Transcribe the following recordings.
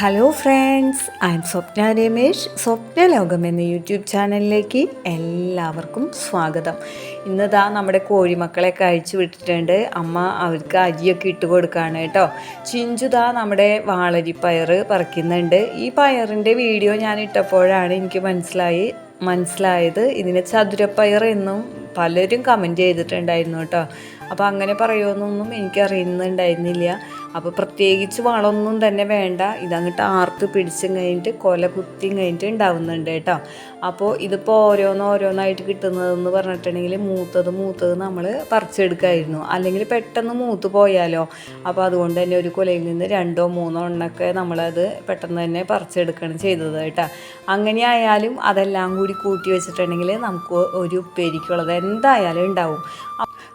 Hello friends M Swapna Ramesh Swapna ലോകം എന്ന YouTube ചാനലിലേക്ക് എല്ലാവർക്കും സ്വാഗതം. ഇന്നതാ നമ്മുടെ കോഴിമക്കളെ കഴിച്ചു വിട്ടിട്ടുണ്ട്. അമ്മ അവർക്ക് അരിയൊക്കെ ഇട്ട് കൊടുക്കുകയാണ് കേട്ടോ. ചിഞ്ചുതാ നമ്മുടെ വാളരി വാളരിപ്പയർ പറിക്കുന്നുണ്ട്. ഈ പയറിന്റെ വീഡിയോ ഞാൻ ഇട്ടപ്പോഴാണ് എനിക്ക് മനസ്സിലായി മനസ്സിലായത്. ഇതിനെ ചതുരപ്പയർ എന്നും പലരും കമന്റ് ചെയ്തിട്ടുണ്ടായിരുന്നു കേട്ടോ. അപ്പോൾ അങ്ങനെ പറയുമെന്നൊന്നും എനിക്കറിയുന്നുണ്ടായിരുന്നില്ല. അപ്പോൾ പ്രത്യേകിച്ച് വളമൊന്നും തന്നെ വേണ്ട. ഇതങ്ങട്ട് ആർത്ത് പിടിച്ചും കഴിഞ്ഞിട്ട് കൊല കുത്തിയും കഴിഞ്ഞിട്ട് ഉണ്ടാവുന്നുണ്ട് കേട്ടോ. അപ്പോൾ ഇതിപ്പോൾ ഓരോന്നോരോന്നായിട്ട് കിട്ടുന്നതെന്ന് പറഞ്ഞിട്ടുണ്ടെങ്കിൽ മൂത്തത് മൂത്തത് നമ്മൾ പറിച്ചെടുക്കായിരുന്നു. അല്ലെങ്കിൽ പെട്ടെന്ന് മൂത്ത് പോയാലോ. അപ്പോൾ അതുകൊണ്ട് തന്നെ ഒരു കൊലയിൽ നിന്ന് രണ്ടോ മൂന്നോ എണ്ണൊക്കെ നമ്മളത് പെട്ടെന്ന് തന്നെ പറിച്ചെടുക്കണം ചെയ്തത് കേട്ടോ. അങ്ങനെ ആയാലും അതെല്ലാം കൂടി കൂട്ടി വെച്ചിട്ടുണ്ടെങ്കിൽ നമുക്ക് ഒരു ഉപ്പേരിക്കുള്ളത് എന്തായാലും ഉണ്ടാവും.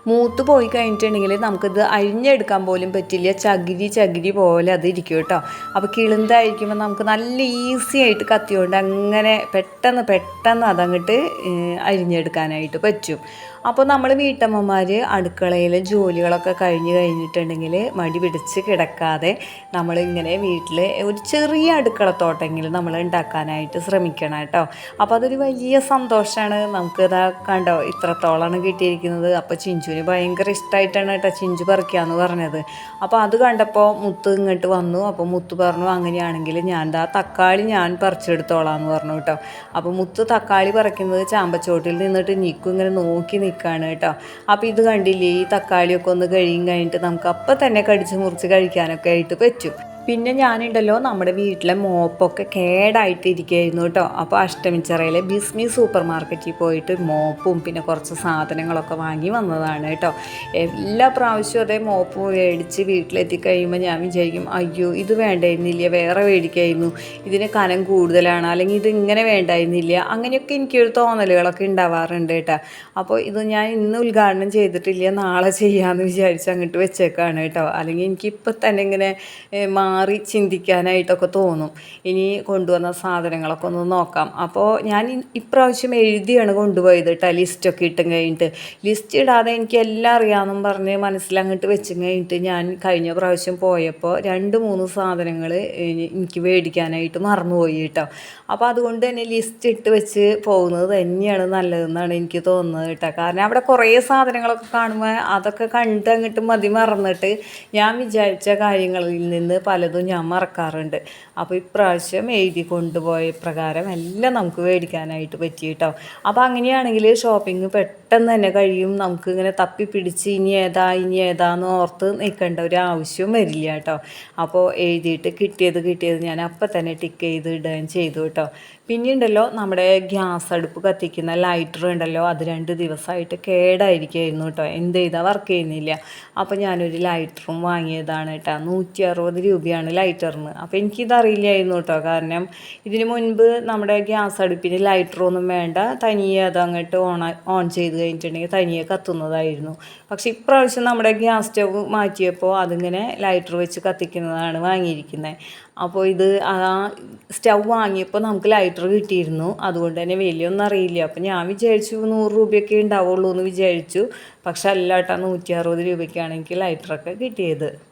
മൂത്ത് പോയി കഴിഞ്ഞിട്ടുണ്ടെങ്കിൽ നമുക്കിത് അരിഞ്ഞെടുക്കാൻ പോലും പറ്റില്ല. ചകിരി ചകിരി പോലെ അത് ഇരിക്കും കേട്ടോ. അപ്പോൾ കിളുന്തായിരിക്കുമ്പോൾ നമുക്ക് നല്ല ഈസി ആയിട്ട് കത്തിയോണ്ട് അങ്ങനെ പെട്ടെന്ന് പെട്ടെന്ന് അതങ്ങോട്ട് അരിഞ്ഞെടുക്കാനായിട്ട് പറ്റും. അപ്പോൾ നമ്മൾ വീട്ടമ്മമാർ അടുക്കളയിലെ ജോലികളൊക്കെ കഴിഞ്ഞ് കഴിഞ്ഞിട്ടുണ്ടെങ്കിൽ മടി പിടിച്ച് കിടക്കാതെ നമ്മളിങ്ങനെ വീട്ടിൽ ഒരു ചെറിയ അടുക്കളത്തോട്ടെങ്കിലും നമ്മൾ ഉണ്ടാക്കാനായിട്ട് ശ്രമിക്കണം കേട്ടോ. അപ്പോൾ അതൊരു വലിയ സന്തോഷമാണ് നമുക്കിതാ കണ്ടോ ഇത്രത്തോളമാണ് കിട്ടിയിരിക്കുന്നത്. അപ്പോൾ ചിഞ്ചുവിന് ഭയങ്കര ഇഷ്ടമായിട്ടാണ് കേട്ടോ ചിഞ്ചു പറിക്കാന്ന് പറഞ്ഞത്. അപ്പോൾ അത് കണ്ടപ്പോൾ മുത്ത് ഇങ്ങോട്ട് വന്നു. അപ്പോൾ മുത്ത് പറഞ്ഞു അങ്ങനെയാണെങ്കിൽ ഞാൻ ആ തക്കാളി ഞാൻ പറിച്ചെടുത്തോളാം എന്ന് പറഞ്ഞു കേട്ടോ. അപ്പോൾ മുത്ത് തക്കാളി പറിക്കുന്നത് ചാമ്പച്ചോട്ടിൽ നിന്നിട്ട് നിൽക്കും ഇങ്ങനെ നോക്കി നിൽക്കുകയാണ് കേട്ടോ. അപ്പോൾ ഇത് കണ്ടില്ലേ ഈ തക്കാളിയൊക്കെ ഒന്ന് കഴിയും കഴിഞ്ഞിട്ട് നമുക്ക് അപ്പം തന്നെ കടിച്ച് മുറിച്ച് കഴിക്കാനൊക്കെ ആയിട്ട് പറ്റും. പിന്നെ ഞാനുണ്ടല്ലോ നമ്മുടെ വീട്ടിലെ മോപ്പൊക്കെ കേടായിട്ട് ഇരിക്കുകയായിരുന്നു കേട്ടോ. അപ്പോൾ അഷ്ടമിച്ചിറയിലെ ബിസ്മി സൂപ്പർ മാർക്കറ്റിൽ പോയിട്ട് മോപ്പും പിന്നെ കുറച്ച് സാധനങ്ങളൊക്കെ വാങ്ങി വന്നതാണ് കേട്ടോ. എല്ലാ പ്രാവശ്യവും അതേ മോപ്പ് മേടിച്ച് വീട്ടിലെത്തി കഴിയുമ്പോൾ ഞാൻ വിചാരിക്കും അയ്യോ ഇത് വേണ്ടായിരുന്നില്ല വേറെ മേടിക്കായിരുന്നു. ഇതിന് കനം കൂടുതലാണ്. അല്ലെങ്കിൽ ഇത് ഇങ്ങനെ വേണ്ടായിരുന്നില്ല. അങ്ങനെയൊക്കെ എനിക്കൊരു തോന്നലുകളൊക്കെ ഉണ്ടാവാറുണ്ട് കേട്ടോ. അപ്പോൾ ഇത് ഞാൻ ഇന്ന് ഉദ്ഘാടനം ചെയ്തിട്ടില്ല നാളെ ചെയ്യാമെന്ന് വിചാരിച്ച് അങ്ങോട്ട് വെച്ചേക്കാണ് കേട്ടോ. അല്ലെങ്കിൽ എനിക്കിപ്പോൾ തന്നെ ഇങ്ങനെ ചിന്തിക്കാനായിട്ടൊക്കെ തോന്നും. ഇനി കൊണ്ടുവന്ന സാധനങ്ങളൊക്കെ ഒന്ന് നോക്കാം. അപ്പോൾ ഞാൻ ഇപ്രാവശ്യം എഴുതിയാണ് കൊണ്ടുപോയത് കേട്ടോ ലിസ്റ്റൊക്കെ ഇട്ടും കഴിഞ്ഞിട്ട്. ലിസ്റ്റ് ഇടാതെ എനിക്ക് എല്ലാം അറിയാമെന്നും പറഞ്ഞ് മനസ്സിലങ്ങോട്ട് വെച്ചും കഴിഞ്ഞിട്ട് ഞാൻ കഴിഞ്ഞ പ്രാവശ്യം പോയപ്പോൾ രണ്ട് മൂന്ന് സാധനങ്ങൾ എനിക്ക് മേടിക്കാനായിട്ട് മറന്നുപോയി കേട്ടോ അപ്പോൾ അതുകൊണ്ട് തന്നെ ലിസ്റ്റ് ഇട്ട് വെച്ച് പോകുന്നത് തന്നെയാണ് നല്ലതെന്നാണ് എനിക്ക് തോന്നുന്നത് കേട്ടോ കാരണം അവിടെ കുറേ സാധനങ്ങളൊക്കെ കാണുമ്പോൾ അതൊക്കെ കണ്ട് അങ്ങോട്ട് മതി മറന്നിട്ട് ഞാൻ വിചാരിച്ച കാര്യങ്ങളിൽ നിന്ന് പലതും ഞാൻ മറക്കാറുണ്ട്. അപ്പോൾ ഇപ്രാവശ്യം എഴുതി കൊണ്ടുപോയ പ്രകാരം എല്ലാം നമുക്ക് മേടിക്കാനായിട്ട് പറ്റി കേട്ടോ അപ്പോൾ അങ്ങനെയാണെങ്കിൽ ഷോപ്പിംഗ് പെട്ടെന്ന് തന്നെ കഴിയും. നമുക്ക് ഇങ്ങനെ തപ്പി പിടിച്ച് ഇനി ഏതാ ഇനി ഏതാന്ന് ഓർത്ത് നിൽക്കേണ്ട ഒരു ആവശ്യവും വരില്ല കേട്ടോ. അപ്പോൾ എഴുതിയിട്ട് കിട്ടിയത് കിട്ടിയത് ഞാൻ അപ്പം തന്നെ ടിക്ക് ചെയ്ത് ഇടുകയും ചെയ്തു കേട്ടോ. പിന്നെയുണ്ടല്ലോ നമ്മുടെ ഗ്യാസ് അടുപ്പ് കത്തിക്കുന്ന ലൈറ്റർ ഉണ്ടല്ലോ അത് രണ്ട് ദിവസമായിട്ട് കേടായിരിക്കുമായിരുന്നു കേട്ടോ. എന്ത് ചെയ്താൽ വർക്ക് ചെയ്യുന്നില്ല. അപ്പോൾ ഞാനൊരു ലൈറ്ററും വാങ്ങിയതാണ് കേട്ടോ. നൂറ്റി അറുപത് രൂപയാണ് ലൈറ്ററിന്. അപ്പോൾ എനിക്കിതറിയില്ലായിരുന്നു കേട്ടോ. കാരണം ഇതിന് മുൻപ് നമ്മുടെ ഗ്യാസ് അടുപ്പിന് ലൈറ്ററൊന്നും വേണ്ട. തനിയെ അത് അങ്ങോട്ട് ഓൺ ഓൺ ചെയ്ത് കഴിഞ്ഞിട്ടുണ്ടെങ്കിൽ തനിയെ കത്തുന്നതായിരുന്നു. പക്ഷേ ഇപ്രാവശ്യം നമ്മുടെ ഗ്യാസ് സ്റ്റവ് മാറ്റിയപ്പോൾ അതിങ്ങനെ ലൈറ്റർ വെച്ച് കത്തിക്കുന്നതാണ് വാങ്ങിയിരിക്കുന്നത്. അപ്പോൾ ഇത് ആ സ്റ്റൗ വാങ്ങിയപ്പോൾ നമുക്ക് ലൈറ്റർ കിട്ടിയിരുന്നു. അതുകൊണ്ട് തന്നെ വലിയൊന്നും അറിയില്ല. അപ്പോൾ ഞാൻ വിചാരിച്ചു നൂറ് രൂപയൊക്കെ ഉണ്ടാവുള്ളൂ എന്ന് വിചാരിച്ചു. പക്ഷെ അല്ല കേട്ടോ നൂറ്റി അറുപത് രൂപയ്ക്കാണ് എനിക്ക് ലൈറ്ററൊക്കെ കിട്ടിയത്.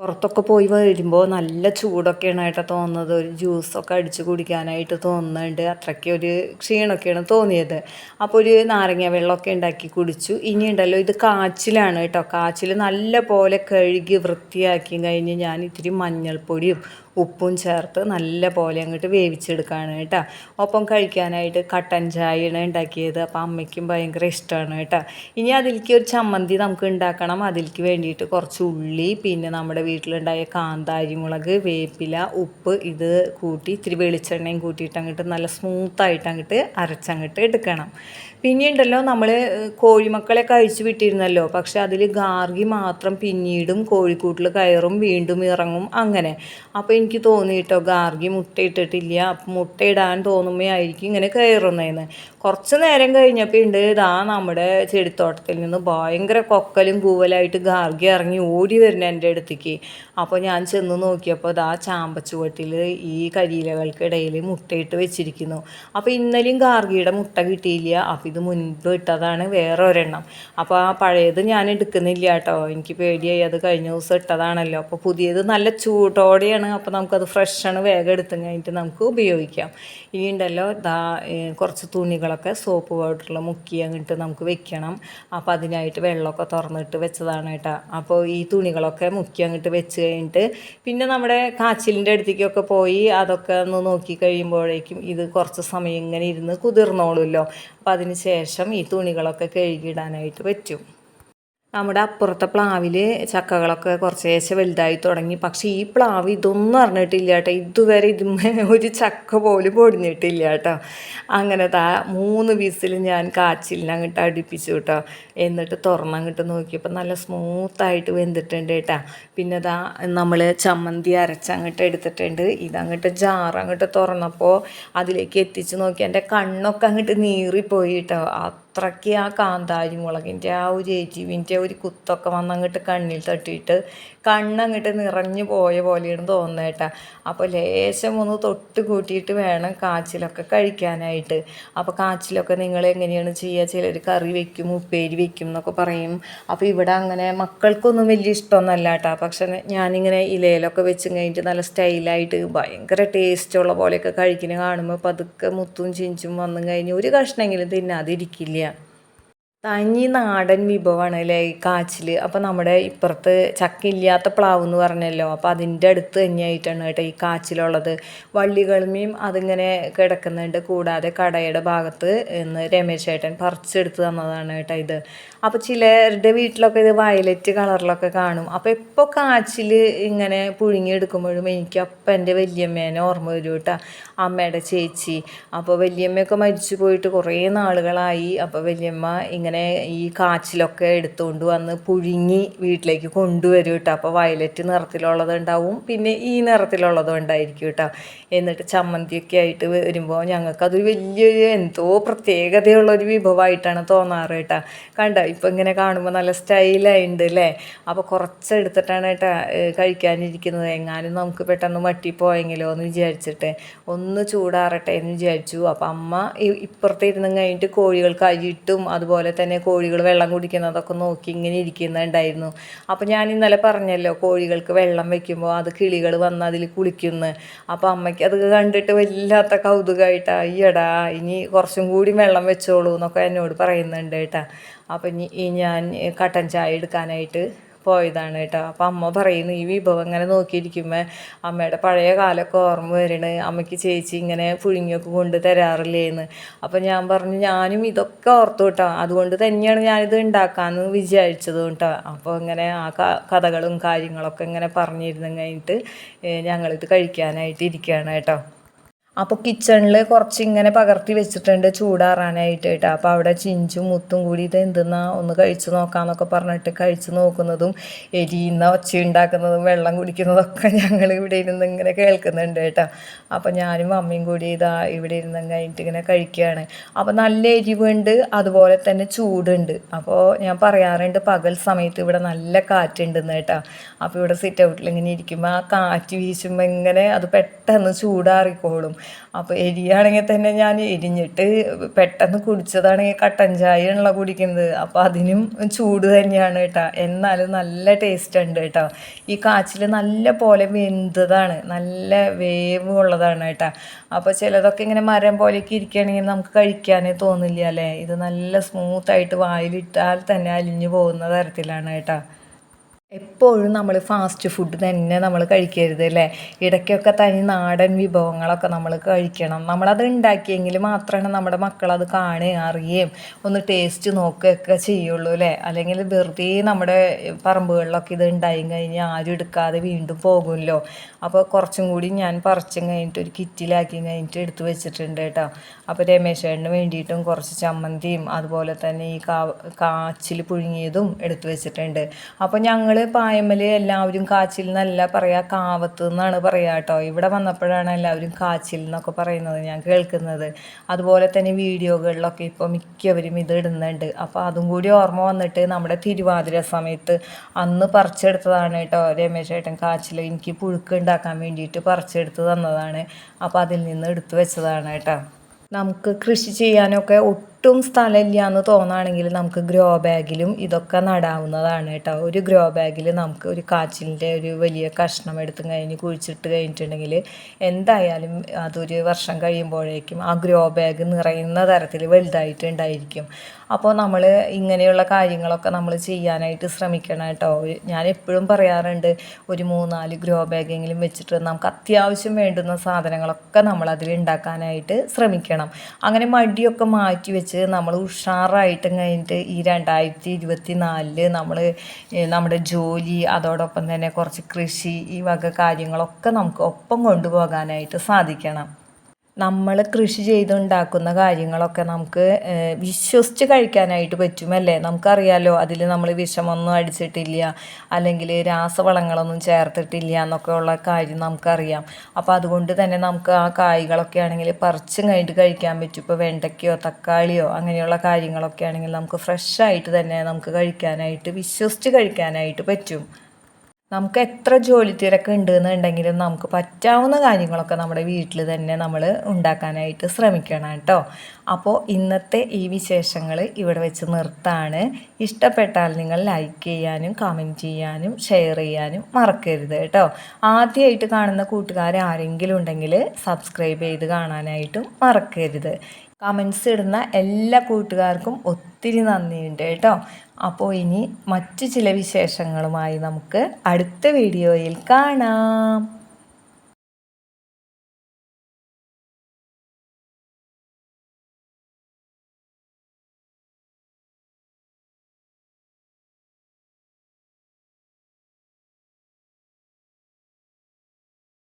പുറത്തൊക്കെ പോയി വരുമ്പോൾ നല്ല ചൂടൊക്കെയാണ് കേട്ടോ തോന്നുന്നത്. ഒരു ജ്യൂസൊക്കെ അടിച്ച് കുടിക്കാനായിട്ട് തോന്നുന്നുണ്ട്. അത്രയ്ക്ക് ഒരു ക്ഷീണമൊക്കെയാണ് തോന്നിയത്. അപ്പോൾ ഒരു നാരങ്ങ വെള്ളമൊക്കെ ഉണ്ടാക്കി കുടിച്ചു. ഇനി ഉണ്ടല്ലോ ഇത് കാച്ചിലാണ് കേട്ടോ. കാച്ചിൽ നല്ല പോലെ കഴുകി വൃത്തിയാക്കി കഴിഞ്ഞ് ഞാൻ ഇത്തിരി മഞ്ഞൾപ്പൊടിയും ഉപ്പും ചേർത്ത് നല്ല പോലെ അങ്ങോട്ട് വേവിച്ചെടുക്കുകയാണ് കേട്ടോ. ഒപ്പം കഴിക്കാനായിട്ട് കട്ടൻ ചായയാണ് ഉണ്ടാക്കിയത്. അപ്പോൾ അമ്മയ്ക്കും ഭയങ്കര ഇഷ്ടമാണ് കേട്ടോ. ഇനി അതിലേക്ക് ഒരു ചമ്മന്തി നമുക്ക് ഉണ്ടാക്കണം. അതിലേക്ക് വേണ്ടിയിട്ട് കുറച്ച് ഉള്ളി പിന്നെ നമ്മുടെ വീട്ടിലുണ്ടായ കാന്താരി മുളക് വേപ്പില ഉപ്പ് ഇത് കൂട്ടി ഇത്തിരി വെളിച്ചെണ്ണയും കൂട്ടിയിട്ട് അങ്ങോട്ട് നല്ല സ്മൂത്തായിട്ട് അങ്ങോട്ട് അരച്ചങ്ങോട്ട് എടുക്കണം. പിന്നെ ഉണ്ടല്ലോ നമ്മൾ കോഴിമക്കളെ കഴിച്ചു വിട്ടിരുന്നല്ലോ. പക്ഷെ അതിൽ ഗാർഗി മാത്രം പിന്നീടും കോഴിക്കൂട്ടിൽ കയറും വീണ്ടും ഇറങ്ങും അങ്ങനെ. അപ്പോൾ എനിക്ക് തോന്നി കേട്ടോ ഗാർഗി മുട്ടയിട്ടിട്ടില്ല അപ്പം മുട്ടയിടാൻ തോന്നുമ്പോഴായിരിക്കും ഇങ്ങനെ കയറുന്നതെന്ന് കുറച്ച് നേരം കഴിഞ്ഞപ്പോൾ ഉണ്ട് ഇതാ നമ്മുടെ ചെടിത്തോട്ടത്തിൽ നിന്ന് ഭയങ്കര കൊക്കലും കൂവലായിട്ട് ഗാർഗി ഇറങ്ങി ഓടി വരുന്ന എന്റെ അടുത്തേക്ക്. അപ്പോൾ ഞാൻ ചെന്ന് നോക്കിയപ്പോൾ ഇതാ ചാമ്പച്ചുവട്ടിൽ ഈ കരിയിലകൾക്കിടയിൽ മുട്ടയിട്ട് വെച്ചിരിക്കുന്നു. അപ്പോൾ ഇന്നലെയും ഗാർഗിയുടെ മുട്ട കിട്ടിയില്ല. അപ്പോൾ അപ്പോൾ ഇത് മുൻപ് ഇട്ടതാണ് വേറെ ഒരെണ്ണം അപ്പോൾ ആ പഴയത് ഞാൻ എടുക്കുന്നില്ല കേട്ടോ എനിക്ക് പേടിയായി. അത് കഴിഞ്ഞ ദിവസം ഇട്ടതാണല്ലോ. അപ്പോൾ പുതിയത് നല്ല ചൂടോടെയാണ്. അപ്പോൾ നമുക്കത് ഫ്രഷാണ് വേഗം എടുത്തു കഴിഞ്ഞിട്ട് നമുക്ക് ഉപയോഗിക്കാം. ഇനി ഉണ്ടല്ലോ ദാ കുറച്ച് തുണികളൊക്കെ സോപ്പ് പൗഡറിൽ മുക്കി അങ്ങോട്ട് നമുക്ക് വെക്കണം. അപ്പോൾ അതിനായിട്ട് വെള്ളമൊക്കെ തുറന്നിട്ട് വെച്ചതാണ് കേട്ടോ അപ്പോൾ ഈ തുണികളൊക്കെ മുക്കി അങ്ങോട്ട് വെച്ച് കഴിഞ്ഞിട്ട് പിന്നെ നമ്മുടെ കാച്ചിലിന്റെ അടുത്തേക്കൊക്കെ പോയി അതൊക്കെ ഒന്ന് നോക്കി കഴിയുമ്പോഴേക്കും ഇത് കുറച്ച് സമയം ഇങ്ങനെ ഇരുന്ന് കുതിർന്നോളുമല്ലോ അപ്പോൾ അതിന് ശേഷം ഈ തുണികളൊക്കെ കഴുകിയിടാനായിട്ട് പറ്റും. നമ്മുടെ അപ്പുറത്തെ പ്ലാവിൽ ചക്കകളൊക്കെ കുറച്ചേശ്ശെ വലുതായി തുടങ്ങി. പക്ഷേ ഈ പ്ലാവ് ഇതൊന്നും അറിഞ്ഞിട്ടില്ല കേട്ടോ. ഇതുവരെ ഇത് ഒരു ചക്ക പോലും പൊടിഞ്ഞിട്ടില്ല കേട്ടോ. അങ്ങനെ താ മൂന്ന് പീസിൽ ഞാൻ കാച്ചിലിനെ അങ്ങോട്ട് അടുപ്പിച്ചു കേട്ടോ. എന്നിട്ട് തുറന്നങ്ങോട്ട് നോക്കിയപ്പോൾ നല്ല സ്മൂത്തായിട്ട് വെന്തിട്ടുണ്ട് കേട്ടോ. പിന്നെ ദാ നമ്മൾ ചമ്മന്തി അരച്ചങ്ങോട്ട് എടുത്തിട്ടുണ്ട്. ഇതങ്ങോട്ട് അങ്ങോട്ട് തുറന്നപ്പോൾ അതിലേക്ക് എത്തിച്ച് നോക്കി. എന്റെ കണ്ണൊക്കെ അങ്ങോട്ട് നീറിപ്പോയി കേട്ടോ. അത്രയ്ക്ക് ആ കാന്താരി മുളകിന്റെ ആ ഒരു എരിവിന്റെ ഒരു കുത്തൊക്കെ വന്നങ്ങോട്ട് കണ്ണിൽ തട്ടിയിട്ട് കണ്ണങ്ങോട്ട് നിറഞ്ഞു പോയ പോലെയാണ് തോന്നേട്ടാ അപ്പോൾ ലേശം ഒന്ന് തൊട്ട് കൂട്ടിയിട്ട് വേണം കാച്ചിലൊക്കെ കഴിക്കാനായിട്ട്. അപ്പോൾ കാച്ചിലൊക്കെ നിങ്ങൾ എങ്ങനെയാണ് ചെയ്യുക? ചിലർ കറി വെക്കും ഉപ്പേരി വെക്കും എന്നൊക്കെ പറയും. അപ്പോൾ ഇവിടെ അങ്ങനെ മക്കൾക്കൊന്നും വലിയ ഇഷ്ടമൊന്നുമല്ല കേട്ടോ. പക്ഷെ ഞാനിങ്ങനെ ഇലയിലൊക്കെ വെച്ച് കഴിഞ്ഞിട്ട് നല്ല സ്റ്റൈലായിട്ട് ഭയങ്കര ടേസ്റ്റുള്ള പോലെയൊക്കെ കഴിക്കുന്നത് കാണുമ്പോൾ പതുക്കെ മുത്തും ചിഞ്ചും വന്നു കഴിഞ്ഞ് ഒരു കഷ്ണമെങ്കിലും തിന്നാതിരിക്കില്ല. തനി നാടൻ വിഭവമാണ് അല്ലേ ഈ കാച്ചിൽ അപ്പോൾ നമ്മുടെ ഇപ്പുറത്ത് ചക്ക ഇല്ലാത്ത പ്ലാവ് എന്ന് പറഞ്ഞല്ലോ. അപ്പോൾ അതിന്റെ അടുത്ത് തന്നെയായിട്ടാണ് കേട്ടോ ഈ കാച്ചിലുള്ളത്. വള്ളികളുമേയും അതിങ്ങനെ കിടക്കുന്നുണ്ട്. കൂടാതെ കടയുടെ ഭാഗത്ത് ഇന്ന് രമേശ് ഏട്ടൻ പറിച്ചെടുത്ത് തന്നതാണ് കേട്ടോ ഇത്. അപ്പോൾ ചിലരുടെ വീട്ടിലൊക്കെ ഇത് വയലറ്റ് കളറിലൊക്കെ കാണും. അപ്പോൾ ഇപ്പോൾ കാച്ചിൽ ഇങ്ങനെ പുഴുങ്ങിയെടുക്കുമ്പോഴും എനിക്ക് അപ്പം എന്റെ വല്യമ്മേനെ ഓർമ്മ വരും കേട്ടോ. അമ്മയുടെ ചേച്ചി. അപ്പോൾ വലിയമ്മയൊക്കെ മരിച്ചു പോയിട്ട് കുറേ നാളുകളായി. അപ്പോൾ വല്യമ്മ ഇങ്ങനെ ഈ കാച്ചിലൊക്കെ എടുത്തുകൊണ്ട് വന്ന് പുഴുങ്ങി വീട്ടിലേക്ക് കൊണ്ടുവരും കേട്ടോ. അപ്പോൾ വയലറ്റ് നിറത്തിലുള്ളത് ഉണ്ടാവും പിന്നെ ഈ നിറത്തിലുള്ളതും ഉണ്ടായിരിക്കും കേട്ടോ. എന്നിട്ട് ചമ്മന്തിയൊക്കെ ആയിട്ട് വരുമ്പോൾ ഞങ്ങൾക്കതൊരു വലിയൊരു എന്തോ പ്രത്യേകതയുള്ളൊരു വിഭവമായിട്ടാണ് തോന്നാറ് കേട്ടോ. കണ്ട? ഇപ്പം ഇങ്ങനെ കാണുമ്പോൾ നല്ല സ്റ്റൈലായിട്ടുണ്ട് അല്ലേ അപ്പോൾ കുറച്ചെടുത്തിട്ടാണ് കേട്ടോ കഴിക്കാനിരിക്കുന്നത്. എങ്ങാനും നമുക്ക് പെട്ടെന്ന് മട്ടിപ്പോയെങ്കിലോ എന്ന് വിചാരിച്ചിട്ട് ഒന്ന് ചൂടാറട്ടെ എന്ന് വിചാരിച്ചു. അപ്പോൾ അമ്മ ഇപ്പുറത്തെ ഇപ്പുറത്ത് ഇരുന്ന് കഴിഞ്ഞിട്ട് കോഴികൾക്ക് അരിയിട്ടും അതുപോലെ തന്നെ കോഴികൾ വെള്ളം കുടിക്കുന്നതൊക്കെ നോക്കി ഇങ്ങനെ ഇരിക്കുന്നുണ്ടായിരുന്നു. അപ്പോൾ ഞാൻ ഇന്നലെ പറഞ്ഞല്ലോ കോഴികൾക്ക് വെള്ളം വെക്കുമ്പോൾ അത് കിളികൾ വന്ന് അതിൽ കുളിക്കുന്നു. അപ്പോൾ അമ്മയ്ക്ക് അത് കണ്ടിട്ട് വല്ലാത്ത കൗതുകമായിട്ടാ അയ്യടാ ഇനി കുറച്ചും കൂടി വെള്ളം വെച്ചോളൂ എന്നൊക്കെ എന്നോട് പറയുന്നുണ്ട് കേട്ടാ. അപ്പം ഇനി ഞാൻ കട്ടൻ ചായ എടുക്കാനായിട്ട് പോയതാണ് കേട്ടോ. അപ്പം അമ്മ പറയുന്നു ഈ വിഭവം ഇങ്ങനെ നോക്കിയിരിക്കുമ്പോൾ അമ്മയുടെ പഴയ കാലമൊക്കെ ഓർമ്മ വരണ്. അമ്മയ്ക്ക് ചേച്ചി ഇങ്ങനെ പുഴുങ്ങിയൊക്കെ കൊണ്ട് തരാറില്ലേന്ന്. അപ്പം ഞാൻ പറഞ്ഞു ഞാനും ഇതൊക്കെ ഓർത്തു കേട്ടോ. അതുകൊണ്ട് തന്നെയാണ് ഞാനിത് ഉണ്ടാക്കാമെന്ന് വിചാരിച്ചത് കേട്ടോ. അപ്പോൾ ഇങ്ങനെ ആ കഥകളും കാര്യങ്ങളൊക്കെ ഇങ്ങനെ പറഞ്ഞിരുന്നു കഴിഞ്ഞിട്ട് ഞങ്ങളിത് കഴിക്കാനായിട്ട് ഇരിക്കുകയാണ് കേട്ടോ. അപ്പോൾ കിച്ചണിൽ കുറച്ച് ഇങ്ങനെ പകർത്തി വെച്ചിട്ടുണ്ട് ചൂടാറാനായിട്ട് കേട്ടോ അപ്പോൾ അവിടെ ചിഞ്ചും മുത്തും കൂടി ഇത് എന്തെന്നാ ഒന്ന് കഴിച്ചു നോക്കാമെന്നൊക്കെ പറഞ്ഞിട്ട് കഴിച്ചു നോക്കുന്നതും എരിയുന്ന ഒച്ച ഉണ്ടാക്കുന്നതും വെള്ളം കുടിക്കുന്നതൊക്കെ ഞങ്ങൾ ഇവിടെ ഇരുന്ന് ഇങ്ങനെ കേൾക്കുന്നുണ്ട് കേട്ടോ. അപ്പോൾ ഞാനും അമ്മയും കൂടി ഇതാ ഇവിടെ ഇരുന്ന് കഴിഞ്ഞിട്ട് ഇങ്ങനെ കഴിക്കുകയാണ് അപ്പോൾ നല്ല എരിവുണ്ട് അതുപോലെ തന്നെ ചൂടുണ്ട്. അപ്പോൾ ഞാൻ പറയാറുണ്ട് പകൽ സമയത്ത് ഇവിടെ നല്ല കാറ്റുണ്ടെന്ന് കേട്ടോ. അപ്പോൾ ഇവിടെ സിറ്റ് ഔട്ടിൽ ഇങ്ങനെ ഇരിക്കുമ്പോൾ ആ കാറ്റ് വീശുമ്പോൾ ഇങ്ങനെ അത് പെട്ടെന്ന് ചൂടാറിക്കോളും. അപ്പോൾ എരിയാണെങ്കിൽ തന്നെ ഞാൻ എരിഞ്ഞിട്ട് പെട്ടെന്ന് കുടിച്ചതാണെങ്കിൽ കട്ടൻ ചായ ചായയാണല്ലോ കുടിക്കുന്നത്. അപ്പോൾ അതിനും ചൂട് തന്നെയാണ് കേട്ടോ. എന്നാലും നല്ല ടേസ്റ്റ് ഉണ്ട് കേട്ടോ. ഈ കാച്ചിൽ നല്ല പോലെ വെന്തതാണ്. നല്ല വേവ് ഉള്ളതാണ് കേട്ടോ. അപ്പോൾ ചിലതൊക്കെ ഇങ്ങനെ മരം പോലെയൊക്കെ ഇരിക്കുകയാണെങ്കിൽ നമുക്ക് കഴിക്കാനേ തോന്നില്ല അല്ലേ? ഇത് നല്ല സ്മൂത്തായിട്ട് വായിലിട്ടാൽ തന്നെ അലിഞ്ഞു പോകുന്ന തരത്തിലാണ് കേട്ടോ. എപ്പോഴും നമ്മൾ ഫാസ്റ്റ് ഫുഡ് തന്നെ നമ്മൾ കഴിക്കരുത് അല്ലേ? ഇടയ്ക്കൊക്കെ തനി നാടൻ വിഭവങ്ങളൊക്കെ നമ്മൾ കഴിക്കണം. നമ്മളത് ഉണ്ടാക്കിയെങ്കിൽ മാത്രമാണ് നമ്മുടെ മക്കളത് കാണുകയും അറിയുകയും ഒന്ന് ടേസ്റ്റ് നോക്കുകയൊക്കെ ചെയ്യുള്ളൂ അല്ലേ? അല്ലെങ്കിൽ വെറുതെ നമ്മുടെ പറമ്പുകളിലൊക്കെ ഇത് ഉണ്ടായി കഴിഞ്ഞാൽ ആരും എടുക്കാതെ വീണ്ടും പോകുമല്ലോ. അപ്പോൾ കുറച്ചും കൂടി ഞാൻ പറിച്ചും കഴിഞ്ഞിട്ട് ഒരു കിറ്റിലാക്കി കഴിഞ്ഞിട്ട് എടുത്തു വെച്ചിട്ടുണ്ട് കേട്ടോ. അപ്പോൾ രമേശേട്ടന് വേണ്ടിയിട്ടും കുറച്ച് ചമ്മന്തിയും അതുപോലെ തന്നെ ഈ കാച്ചിൽ പുഴുങ്ങിയതും എടുത്തു വെച്ചിട്ടുണ്ട്. അപ്പോൾ ഞങ്ങൾ പായമ്മൽ എല്ലാവരും കാച്ചിൽ എന്നല്ല പറയുക കാവത്ത് എന്നാണ് പറയുക കേട്ടോ ഇവിടെ വന്നപ്പോഴാണ് എല്ലാവരും കാച്ചിൽ എന്നൊക്കെ പറയുന്നത് ഞാൻ കേൾക്കുന്നത്. അതുപോലെ തന്നെ വീഡിയോകളിലൊക്കെ ഇപ്പോൾ മിക്കവരും ഇത് ഇടുന്നുണ്ട്. അപ്പോൾ അതും കൂടി ഓർമ്മ വന്നിട്ട് നമ്മുടെ തിരുവാതിര സമയത്ത് അന്ന് പറിച്ചെടുത്തതാണ് കേട്ടോ രമേശ് ഏട്ടൻ കാച്ചിൽ എനിക്ക് പുഴുക്ക് ഉണ്ടാക്കാൻ വേണ്ടിയിട്ട് പറിച്ചെടുത്ത് തന്നതാണ്. അപ്പോൾ അതിൽ നിന്ന് എടുത്തു വെച്ചതാണ് കേട്ടോ നമുക്ക് കൃഷി ചെയ്യാനൊക്കെ ഒട്ടും ഒട്ടും സ്ഥലമില്ല എന്ന് തോന്നുകയാണെങ്കിൽ നമുക്ക് ഗ്രോ ബാഗിലും ഇതൊക്കെ നടാവുന്നതാണ് കേട്ടോ. ഒരു ഗ്രോ ബാഗിൽ നമുക്ക് ഒരു കാച്ചിലിന്റെ ഒരു വലിയ കഷ്ണം എടുത്തു കഴിഞ്ഞ് കുഴിച്ചിട്ട് കഴിഞ്ഞിട്ടുണ്ടെങ്കിൽ എന്തായാലും അതൊരു വർഷം കഴിയുമ്പോഴേക്കും ആ ഗ്രോ ബാഗ് നിറയുന്ന തരത്തിൽ വലുതായിട്ടുണ്ടായിരിക്കും. അപ്പോൾ നമ്മൾ ഇങ്ങനെയുള്ള കാര്യങ്ങളൊക്കെ നമ്മൾ ചെയ്യാനായിട്ട് ശ്രമിക്കണം കേട്ടോ. ഞാൻ എപ്പോഴും പറയാറുണ്ട് ഒരു മൂന്നാൽ ഗ്രോ ബാഗെങ്കിലും വെച്ചിട്ട് നമുക്ക് അത്യാവശ്യം വേണ്ടുന്ന സാധനങ്ങളൊക്കെ നമ്മൾ അതിൽ ഉണ്ടാക്കാനായിട്ട് ശ്രമിക്കണം. അങ്ങനെ മടിയൊക്കെ മാറ്റി വെച്ച് നമ്മൾ ഉഷാറായിട്ടും കഴിഞ്ഞിട്ട് ഈ രണ്ടായിരത്തി ഇരുപത്തി നാലിൽ നമ്മൾ നമ്മുടെ ജോലി അതോടൊപ്പം തന്നെ കുറച്ച് കൃഷി ഈ വക കാര്യങ്ങളൊക്കെ നമുക്ക് ഒപ്പം കൊണ്ടുപോകാനായിട്ട് സാധിക്കണം. നമ്മൾ കൃഷി ചെയ്തുണ്ടാക്കുന്ന കാര്യങ്ങളൊക്കെ നമുക്ക് വിശ്വസിച്ച് കഴിക്കാനായിട്ട് പറ്റുമല്ലേ? നമുക്കറിയാലോ അതിൽ നമ്മൾ വിഷമൊന്നും അടിച്ചിട്ടില്ല അല്ലെങ്കിൽ രാസവളങ്ങളൊന്നും ചേർത്തിട്ടില്ല എന്നൊക്കെ ഉള്ള കാര്യം നമുക്കറിയാം. അപ്പോൾ അതുകൊണ്ട് തന്നെ നമുക്ക് ആ കായ്കളൊക്കെ ആണെങ്കിൽ പറിച്ചും കഴിഞ്ഞിട്ട് കഴിക്കാൻ പറ്റും. ഇപ്പോൾ വെണ്ടയ്ക്കയോ തക്കാളിയോ അങ്ങനെയുള്ള കാര്യങ്ങളൊക്കെ ആണെങ്കിൽ നമുക്ക് ഫ്രഷായിട്ട് തന്നെ നമുക്ക് കഴിക്കാനായിട്ട് വിശ്വസിച്ച് കഴിക്കാനായിട്ട് പറ്റും. നമുക്ക് എത്ര ജോലി തിരക്ക് ഉണ്ടെന്നുണ്ടെങ്കിലും നമുക്ക് പറ്റാവുന്ന കാര്യങ്ങളൊക്കെ നമ്മുടെ വീട്ടിൽ തന്നെ നമ്മൾ ഉണ്ടാക്കാനായിട്ട് ശ്രമിക്കണം കേട്ടോ. അപ്പോൾ ഇന്നത്തെ ഈ വിശേഷങ്ങൾ ഇവിടെ വെച്ച് നിർത്താണ്. ഇഷ്ടപ്പെട്ടാൽ നിങ്ങൾ ലൈക്ക് ചെയ്യാനും കമന്റ് ചെയ്യാനും ഷെയർ ചെയ്യാനും മറക്കരുത് കേട്ടോ. ആദ്യമായിട്ട് കാണുന്ന കൂട്ടുകാർ ആരെങ്കിലും ഉണ്ടെങ്കിൽ സബ്സ്ക്രൈബ് ചെയ്ത് കാണാനായിട്ടും മറക്കരുത്. കമൻസ് ഇടുന്ന എല്ലാ കൂട്ടുകാർക്കും ഒത്തിരി നന്ദിയുണ്ട് കേട്ടോ. അപ്പോൾ ഇനി മറ്റു ചില വിശേഷങ്ങളുമായി നമുക്ക് അടുത്ത വീഡിയോയിൽ കാണാം.